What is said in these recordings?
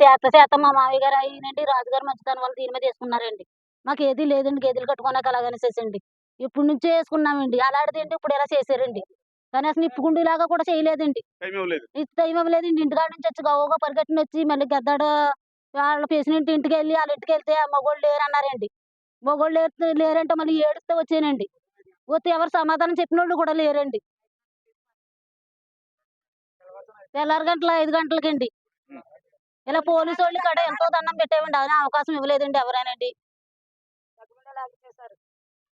చేత చేత మా మామయ్య గారు అయినండి రాజుగారు మంచితనం వాళ్ళు దీని మీద వేసుకున్నారండి మాకు ఏది లేదండి గేదెలు కట్టుకోనాక అలాగనేసేసండి ఇప్పుడు నుంచే వేసుకున్నామండి అలాంటిది ఇప్పుడు ఇలా చేశారండి కానీ అసలు నిప్పుకుండి లాగా కూడా చేయలేదండి. టైం ఇవ్వలేదండి. ఇంటికాడ నుంచి వచ్చి గవ్వగా పరిగెట్టిన వచ్చి మళ్ళీ గద్దాడ వాళ్ళ పేసినట్టు ఇంటికి వెళ్ళి వాళ్ళ ఇంటికి వెళ్తే ఆ మగోళ్ళు లేరు అన్నారండి మగోళ్ళు లేరు లేరంటే మళ్ళీ ఏడుస్తూ వచ్చానండి. వస్తే ఎవరు సమాధానం చెప్పిన వాళ్ళు కూడా లేరండి. తెల్లారి గంటల ఐదు గంటలకండి. ఇలా పోలీసు వాళ్ళు ఇక్కడ ఎంతో దండం పెట్టేవండి. అయినా అవకాశం ఇవ్వలేదండి ఎవరైనాండి.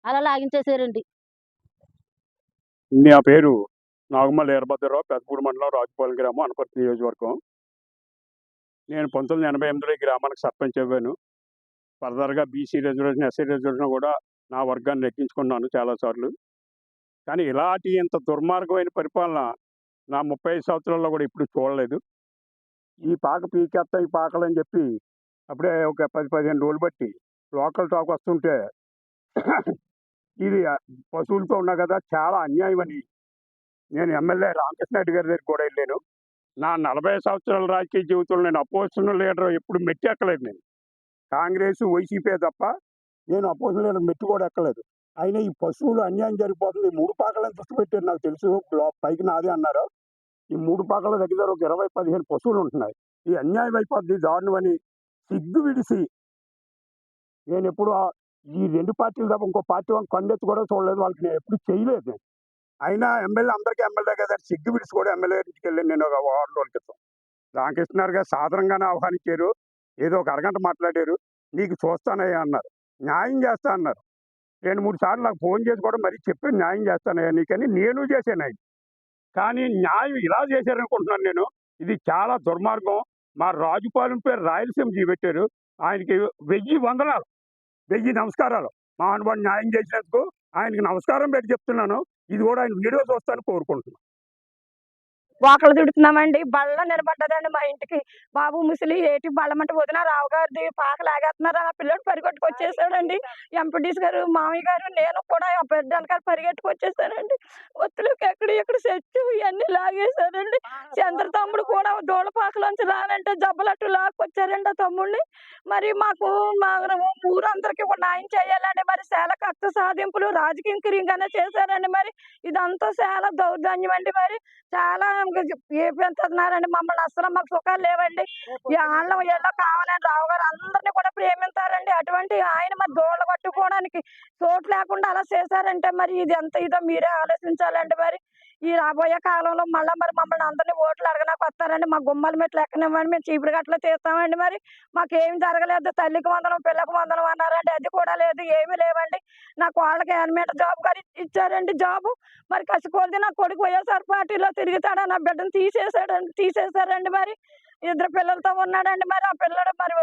అలా లాగించేసారండి నా పేరు నాగమల్లి వీరభద్రరావు పెద్దపూడి మండలం రాజుపాలెం గ్రామం అనపర్తి నియోజకవర్గం. నేను పంతొమ్మిది ఎనభై ఎనిమిదిలో ఈ గ్రామానికి సర్పంచ్ అవ్వాను. ఫర్దర్గా బీసీ రిజర్వేషన్ ఎస్సీ రిజర్వేషన్ కూడా నా వర్గాన్ని ఎక్కించుకున్నాను చాలాసార్లు కానీ ఇలాంటి ఇంత దుర్మార్గమైన పరిపాలన నా ముప్పై ఐదు సంవత్సరాల్లో కూడా ఇప్పుడు చూడలేదు. ఈ పాక పీకేస్తాం ఈ పాకలు అని చెప్పి అప్పుడే ఒక పది పదిహేను రోజులు బట్టి లోకల్ టాక్ వస్తుంటే ఇది పశువులతో ఉన్నా కదా చాలా అన్యాయం అని. నేను ఎమ్మెల్యే రామకృష్ణ రెడ్డి గారి దగ్గర కూడా వెళ్ళాను. నా నలభై సంవత్సరాల రాజకీయ జీవితంలో నేను అపోజిషన్ లీడర్ ఎప్పుడు మెట్టి ఎక్కలేదు నేను. కాంగ్రెస్ వైసీపీ తప్ప నేను అపోజిషన్ లీడర్ మెట్టి కూడా ఎక్కలేదు. అయినా ఈ పశువులు అన్యాయం జరిగిపోతుంది. మూడు పాకలను దృష్టి పెట్టారు నాకు తెలుసు. పైకి నాదే అన్నారు. ఈ మూడు పాకల దగ్గర ఒక ఇరవై పదిహేను పశువులు ఉంటున్నాయి. ఈ అన్యాయం అయిపోద్ది దారుణమని సిగ్గు విడిసి నేను ఎప్పుడు ఈ రెండు పార్టీలు తప్ప ఇంకో పార్టీ వాళ్ళు కొండెత్తి కూడా చూడలేదు వాళ్ళకి నేను ఎప్పుడు చేయలేదు నేను. అయినా ఎమ్మెల్యే అందరికీ ఎమ్మెల్యే కదా సిగ్గు విడిచి కూడా ఎమ్మెల్యే ఇంటికి వెళ్ళాను నేను ఒక వారం రోజుల క్రితం. రామకృష్ణారు గారు సాధారణంగానే ఆహ్వానించారు ఏదో ఒక అరగంట మాట్లాడారు నీకు చూస్తానయ్యా అన్నారు. న్యాయం చేస్తా అన్నారు. రెండు మూడు సార్లు నాకు ఫోన్ చేసి కూడా మరీ చెప్పి న్యాయం చేస్తానయ్యా నీకని నేను చేశాను ఆయన. కానీ న్యాయం ఇలా చేశారనుకుంటున్నాను నేను. ఇది చాలా దుర్మార్గం. మా రాజుపాలెం పేరు రాయలసీమ చూపెట్టారు ఆయనకి వెయ్యి వందనాలు. వెయ్యి నమస్కారాలు. మా అనుభవం న్యాయం చేసినందుకు ఆయనకి నమస్కారం పెట్టి చెప్తున్నాను. ఇది కూడా ఆయన వీడియో చూస్తాను కోరుకుంటున్నాను. వాకలు తిడుతున్నామండి. బళ్ళ నిలబడ్డదండి మా ఇంటికి. బాబు ముసలి ఏటి బళ్ళమంటే వదిన రావు గారిది పాక లాగేస్తున్నారు ఆ పిల్లడు పరిగెట్టుకు వచ్చేసాడండి ఎంపీడీస్ గారు మామయ్య గారు నేను కూడా వెనకాల పరిగెట్టుకు వచ్చేసానండి ఒత్తులకు ఎక్కడ ఎక్కడ సెచ్చు ఇవన్నీ లాగేశారండి. చంద్ర తమ్ముడు కూడా దూడ పాకలోంచి రానంటే జబ్బలట్టు లాక్కొచ్చారండి ఆ తమ్ముడిని. మరి మాకు మా ఊరందరికీ కూడా న్యాయం చేయాలండి. మరి చాలా కష్ట సాధింపులు రాజకీయం కిరింగానే చేశారండి మరి. ఇదంతా చాలా దౌర్జన్యం అండి మరి. చాలా ఏపెంటున్నారండి మమ్మల్ని అసలు మాకు సుఖాలు లేవండి. ఈ ఆళ్ళం ఏళ్ళో కావాలని రావు గారు అందరినీ కూడా ప్రేమిస్తారండి అటువంటి ఆయన మరి దోళ్ళ కట్టుకోవడానికి చోటు లేకుండా అలా చేశారంటే మరి ఇది ఎంత ఇదో మీరే ఆలోచించాలండి మరి. ఈ రాబోయే కాలంలో మళ్ళీ మరి మమ్మల్ని అందరినీ ఓట్లు అడగనాకు వస్తారండి. మా గుమ్మల మెట్లు ఎక్కనివ్వండి మేము చీపురు గట్ల తీస్తామండి మరి. మాకు ఏమి జరగలేదు తల్లికి వందనం పిల్లకి వందనం అన్నారండి. అది కూడా లేదు ఏమీ లేవండి. నాకు వాళ్ళకి యానిమేటర్ జాబ్ కానీ ఇచ్చారండి జాబు. మరి కసిపోతే నా కొడుకు వైఎస్ఆర్ పార్టీలో తిరుగుతాడా నా బిడ్డను తీసేసాడండి తీసేశారండి మరి. ఇద్దరు పిల్లలతో ఉన్నాడండి మరి. ఆ పిల్లడు మరి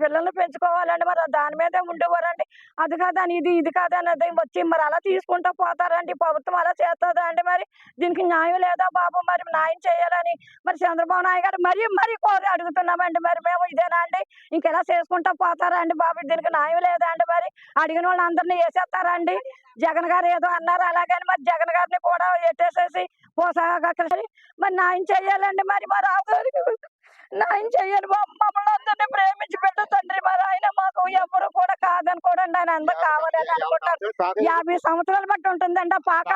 పిల్లల్ని పెంచుకోవాలండి మరి. దాని మీదే ఉండేవారండి. అది కాదని ఇది ఇది కాదని అది వచ్చి మరి అలా తీసుకుంటూ పోతారండి. ప్రభుత్వం అలా చేస్తుందా అండి మరి? దీనికి న్యాయం లేదా బాబు? మరి న్యాయం చేయాలని మరి చంద్రబాబు నాయుడు గారు మరీ మరీ కోరి అడుగుతున్నామండి మరి. మేము ఇదేనా అండి? ఇంకెలా చేసుకుంటా పోతారా అండి బాబు? దీనికి న్యాయం లేదా అండి మరి? అడిగిన వాళ్ళందరినీ వేసేస్తారండి జగన్ గారు ఏదో అన్నారు అలాగని మరి జగన్ గారిని కూడా ఎట్టేసేసి పోసాగా మరి న్యాయం చేయాలండి మరి. మరి రావు న్యాయం చేయాలి బాబు మమ్మల్ని అందరినీ ప్రేమించి పెట్ట తండ్రి. మరి ఆయన మాకు ఎవరు కూడా కాదనుకోడండి ఆయన అందరు కావాలని అనుకుంటారు యాభై సంవత్సరాలు బట్టి ఉంటుందండి ఆ పాక.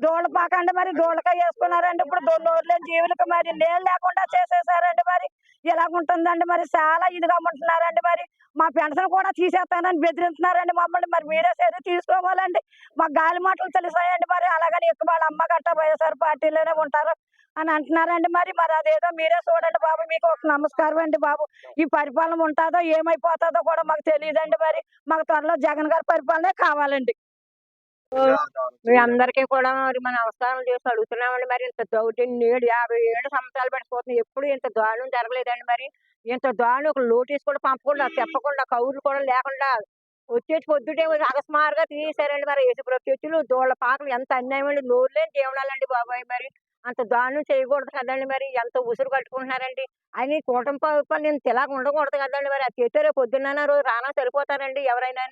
దోళ్ళ పాక అండి మరి. దోళ్ళకాయ వేసుకున్నారండి. ఇప్పుడు దో- నోరులేని జీవులకు మరి నీళ్ళు లేకుండా చేసేసారండి మరి. ఎలాగుంటుందండి మరి. చాలా ఇదిగా ఉంటున్నారండి మరి. మా పెన్షన్ కూడా తీసేస్తానని బెదిరిస్తున్నారండి మమ్మల్ని. మరి మీరే సరే తీసుకోవాలండి. మా గాలి మాటలు తెలిసాయండి మరి. అలాగని ఎక్కువ వాళ్ళ అమ్మ గట్ట వైఎస్ఆర్ పార్టీలోనే ఉంటారు. అని అంటున్నారండి. మరి మరి అదేదో మీరే చూడండి బాబు మీకు ఒక నమస్కారం అండి బాబు. ఈ పరిపాలన ఉంటుందో ఏమైపోతుందో కూడా మాకు తెలియదండి మరి. మాకు త్వరలో జగన్ గారి పరిపాలనే కావాలండి. మీ అందరికీ కూడా మరి మన నమస్కారం చేసి అడుగుతున్నామండి మరి. ఇంత నేడు యాభై ఏడు సంవత్సరాలు పడిపోతుంది ఎప్పుడు ఇంత దారుణం జరగలేదండి మరి. ఇంత దారుణం ఒక నోటీస్ కూడా పంపకుండా చెప్పకుండా కౌరులు కూడా లేకుండా వచ్చేసి పొద్దుటే అకస్మారుగా తీసేశారండి మరి. ఏసు ప్రత్యక్షులు దోళ్ళ పాకలు ఎంత అన్యాయం అండి నోరు లేని జీవనాలండి బాబాయ్ మరి. అంత దారుణం చేయకూడదు కదండి మరి. ఎంత ఉసురు కట్టుకుంటున్నారండి. అని కూటమి ప్రభుత్వం నేను తెలాగ ఉండకూడదు కదండి మరి. అది చేస్తే రేపు పొద్దున్న రోజు రానా సరిపోతారండి ఎవరైనా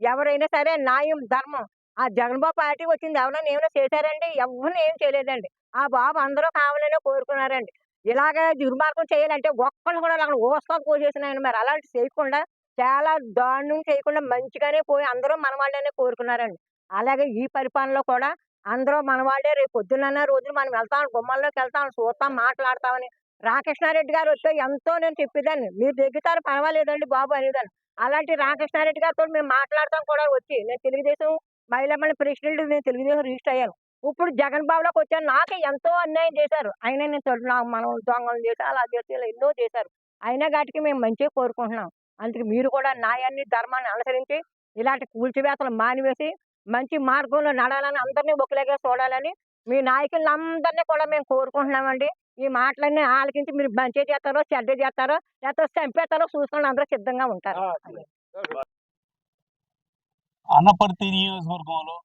ఎవరైనా సరే న్యాయం ధర్మం. ఆ జగన్బాబు పార్టీ వచ్చింది ఎవరైనా ఏమైనా చేశారండి? ఎవరిని ఏం చేయలేదండి. ఆ బాబు అందరూ కావాలనే కోరుకున్నారండి. ఇలాగే దుర్మార్గం చేయాలంటే ఒక్కళ్ళు కూడా అక్కడ ఓసుకోక పోసేసినాయని మరి. అలాంటి చేయకుండా చాలా దారుణం చేయకుండా మంచిగానే పోయి అందరూ మన వాళ్ళనే కోరుకున్నారండి. అలాగే ఈ పరిపాలనలో కూడా అందరూ మన వాళ్ళే రేపు పొద్దున్న రోజులు మనం వెళ్తాం గుమ్మల్లోకి వెళ్తాం చూస్తాం మాట్లాడతామని. రామకృష్ణారెడ్డి గారు వస్తే ఎంతో నేను చెప్పేదాన్ని. మీరు దగ్గుతారు పర్వాలేదండి బాబు అనేదాన్ని. అలాంటి రామకృష్ణారెడ్డి గారితో మేము మాట్లాడతాం కూడా వచ్చి. నేను తెలుగుదేశం మహిళా ప్రెసిడెంట్ నేను తెలుగుదేశం రిజిస్టర్ అయ్యాను. ఇప్పుడు జగన్ బాబులోకి వచ్చాను. నాకే ఎంతో అన్యాయం చేశారు. అయినా నేను మనం దొంగలు చేసి అలా చేసి ఎన్నో చేశారు. అయినా వాటికి మేము మంచిగా కోరుకుంటున్నాం. అందుకే మీరు కూడా న్యాయాన్ని ధర్మాన్ని అనుసరించి ఇలాంటి కూల్చివేతలు మానివేసి మంచి మార్గంలో నడాలని అందరినీ ఒకలాగే చూడాలని మీ నాయకులను అందరినీ కూడా మేము కోరుకుంటున్నామండి. ఈ మాటలన్నీ ఆలకించి మీరు మంచి చేస్తారో చెడ్డ చేస్తారో లేకపోతే చంపేస్తారో చూసుకొని అందరూ సిద్ధంగా ఉంటారు. అనపర్తి నియోజకవర్గంలో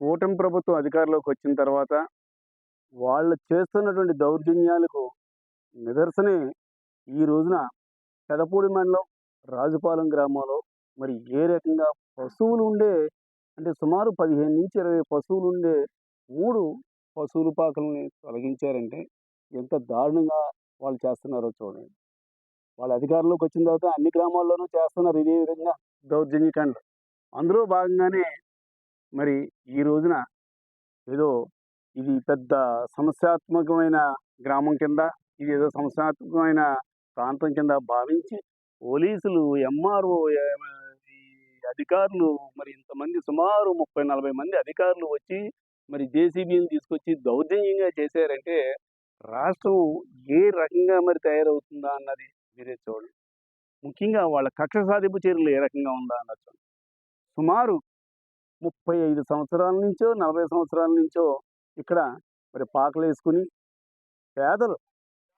కూటమి ప్రభుత్వం అధికారంలోకి వచ్చిన తర్వాత వాళ్ళు చేస్తున్నటువంటి దౌర్జన్యాలకు నిదర్శనే ఈ రోజున పెదపూడి మండలం రాజుపాలెం గ్రామంలో. మరి ఏ రకంగా పశువులు ఉండే అంటే సుమారు పదిహేను నుంచి ఇరవై పశువులు ఉండే మూడు పశువుల పాకల్ని తొలగించారంటే ఎంత దారుణంగా వాళ్ళు చేస్తున్నారో చూడండి. వాళ్ళ అధికారంలోకి వచ్చిన తర్వాత అన్ని గ్రామాల్లోనూ చేస్తున్నారు ఇదే విధంగా దౌర్జన్యకాండ అందులో భాగంగానే మరి ఈ రోజున ఏదో ఇది పెద్ద సమస్యాత్మకమైన గ్రామం కింద ఇది ఏదో సమస్యాత్మకమైన ప్రాంతం కింద భావించి పోలీసులు ఎంఆర్ఓ అధికారులు మరి ఇంతమంది సుమారు ముప్పై నలభై మంది అధికారులు వచ్చి మరి జేసీబీని తీసుకొచ్చి దౌర్జన్యంగా చేశారంటే రాష్ట్రం ఏ రకంగా మరి తయారవుతుందా అన్నది మీరే చూడండి. ముఖ్యంగా వాళ్ళ కక్ష సాధింపు చర్యలు ఏ రకంగా ఉందా అన్నది చూడండి. సుమారు ముప్పై ఐదు సంవత్సరాల నుంచో నలభై సంవత్సరాల నుంచో ఇక్కడ మరి పాకలు వేసుకుని పేదలు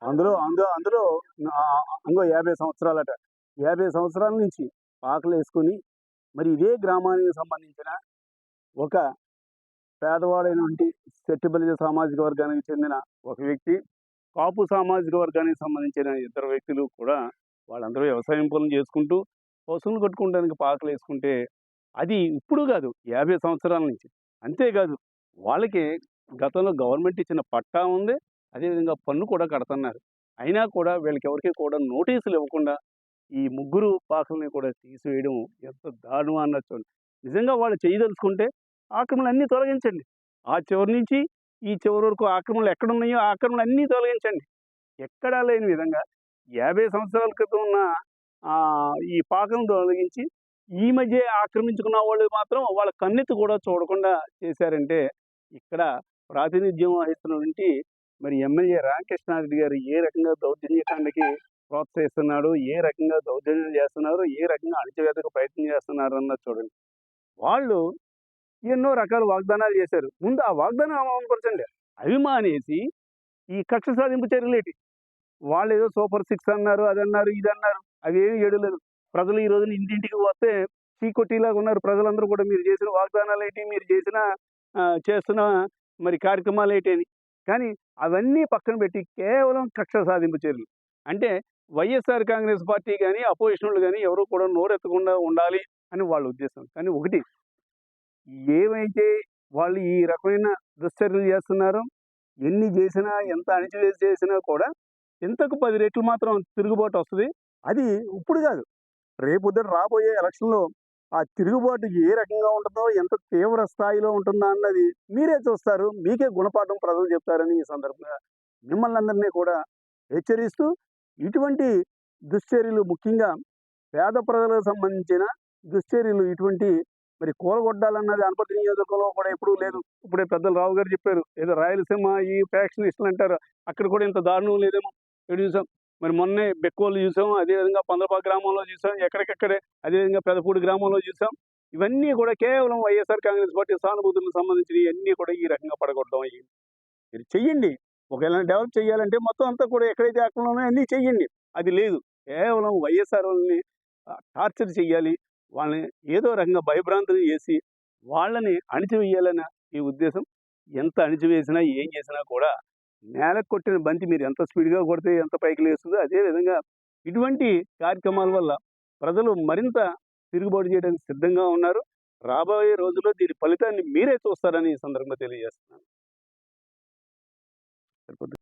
అందులో అందులో అందులో ఇంకో యాభై సంవత్సరాలట. యాభై సంవత్సరాల నుంచి పాకలు వేసుకుని మరి ఇదే గ్రామానికి సంబంధించిన ఒక పేదవాడైనటువంటి సెట్టిబలిజ సామాజిక వర్గానికి చెందిన ఒక వ్యక్తి కాపు సామాజిక వర్గానికి సంబంధించిన ఇద్దరు వ్యక్తులు కూడా వాళ్ళందరూ వ్యవసాయం పనులు చేసుకుంటూ పశువులు కట్టుకోవడానికి పాకలు వేసుకుంటే అది ఇప్పుడు కాదు యాభై సంవత్సరాల నుంచి. అంతేకాదు వాళ్ళకి గతంలో గవర్నమెంట్ ఇచ్చిన పట్టా ఉంది అదేవిధంగా పన్ను కూడా కడుతున్నారు. అయినా కూడా వీళ్ళకి ఎవరికి కూడా నోటీసులు ఇవ్వకుండా ఈ ముగ్గురు పాకల్ని కూడా తీసివేయడం ఎంత దారుణం అన్నది చూడండి నిజంగా వాళ్ళు చేయదలుచుకుంటే ఆక్రమణలు అన్నీ తొలగించండి. ఆ చివరి నుంచి ఈ చివరి వరకు ఆక్రమణలు ఎక్కడున్నాయో ఆ ఆక్రమణలు అన్నీ తొలగించండి. ఎక్కడా లేని విధంగా యాభై సంవత్సరాల క్రితం ఉన్న ఈ పాకలను తొలగించి ఈ మధ్య ఆక్రమించుకున్న వాళ్ళు మాత్రం వాళ్ళ కన్నెత్తి కూడా చూడకుండా చేశారంటే ఇక్కడ ప్రాతినిధ్యం వహిస్తున్నటువంటి మరి ఎమ్మెల్యే రామకృష్ణారెడ్డి గారు ఏ రకంగా దౌర్జన్యకాండకి ప్రోత్సహిస్తున్నాడు ఏ రకంగా దౌర్జన్యం చేస్తున్నారు ఏ రకంగా అణచివేతకు ప్రయత్నం చేస్తున్నారు అన్నది చూడండి. వాళ్ళు ఎన్నో రకాల వాగ్దానాలు చేశారు. ముందు ఆ వాగ్దానం అమలుపరచండి. అవి మానేసి ఈ కక్ష సాధింపు చర్యలేటి వాళ్ళు ఏదో సూపర్ సిక్స్ అన్నారు అది అన్నారు ఇది అన్నారు అవి ఏమి ఏడలేదు ప్రజలు ఈ రోజున ఇంటింటికి వస్తే చీకొట్టిలాగా ఉన్నారు ప్రజలందరూ కూడా. మీరు చేసిన వాగ్దానాలు ఏంటి? మీరు చేసిన చేస్తున్న మరి కార్యక్రమాలు ఏంటి అని. కానీ అవన్నీ పక్కన పెట్టి కేవలం కక్ష సాధింపు చర్యలు. అంటే వైఎస్ఆర్ కాంగ్రెస్ పార్టీ కానీ అపోజిషన్లు కానీ ఎవరు కూడా నోరెత్తకుండా ఉండాలి అని వాళ్ళ ఉద్దేశం. కానీ ఒకటి ఏమైతే వాళ్ళు ఈ రకమైన దుశ్చర్యలు చేస్తున్నారో ఎన్ని చేసినా ఎంత అణిచివేసి చేసినా కూడా ఇంతకు పది రెట్లు మాత్రం తిరుగుబాటు వస్తుంది. అది ఇప్పుడు కాదు. రేపొద్దున రాబోయే ఎలక్షన్లో ఆ తిరుగుబాటు ఏ రకంగా ఉంటుందో ఎంత తీవ్ర స్థాయిలో ఉంటుందో అన్నది మీరే చూస్తారు. మీకే గుణపాఠం ప్రజలు చెప్తారని ఈ సందర్భంగా మిమ్మల్ని అందరినీ కూడా హెచ్చరిస్తూ ఇటువంటి దుశ్చర్యలు ముఖ్యంగా పేద ప్రజలకు సంబంధించిన దుశ్చర్యలు ఇటువంటి మరి కూలగొట్టాలన్నది అనపర్తి నియోజకవర్గంలో కూడా ఎప్పుడూ లేదు. ఇప్పుడే పెద్దలు రావు గారు చెప్పారు. ఏదో రాయలసీమ ఈ ఫ్యాక్షనిస్టులు అంటారు. అక్కడ కూడా ఇంత దారుణం లేదేమో. ఎటు చూసాం? మరి మొన్నే బెక్కోలు చూసాం. అదేవిధంగా పందలపా గ్రామంలో చూసాం. ఎక్కడికెక్కడే అదేవిధంగా పెదపూడి గ్రామంలో చూసాం. ఇవన్నీ కూడా కేవలం వైఎస్ఆర్ కాంగ్రెస్ పార్టీ సానుభూతులకు సంబంధించిన ఇవన్నీ కూడా ఈ రకంగా పడగొట్టడం అయ్యింది. మీరు చెయ్యండి. ఒకవేళ డెవలప్ చేయాలంటే మొత్తం అంతా కూడా ఎక్కడైతే అక్కడ ఉన్నాయో అన్నీ చెయ్యండి. అది లేదు. కేవలం వైఎస్ఆర్ వాళ్ళని టార్చర్ చెయ్యాలి. వాళ్ళని ఏదో రకంగా భయభ్రాంతులు చేసి వాళ్ళని అణిచివేయాలన్న ఈ ఉద్దేశం. ఎంత అణిచివేసినా ఏం చేసినా కూడా నేలకు కొట్టిన బంతి మీరు ఎంత స్పీడ్గా కొడితే ఎంత పైకి లేస్తుందో అదే విధంగా ఇటువంటి కార్యక్రమాల వల్ల ప్రజలు మరింత తిరుగుబాటు చేయడానికి సిద్ధంగా ఉన్నారు. రాబోయే రోజుల్లో దీని ఫలితాన్ని మీరే చూస్తారని ఈ సందర్భంగా తెలియజేస్తున్నాను. তারপর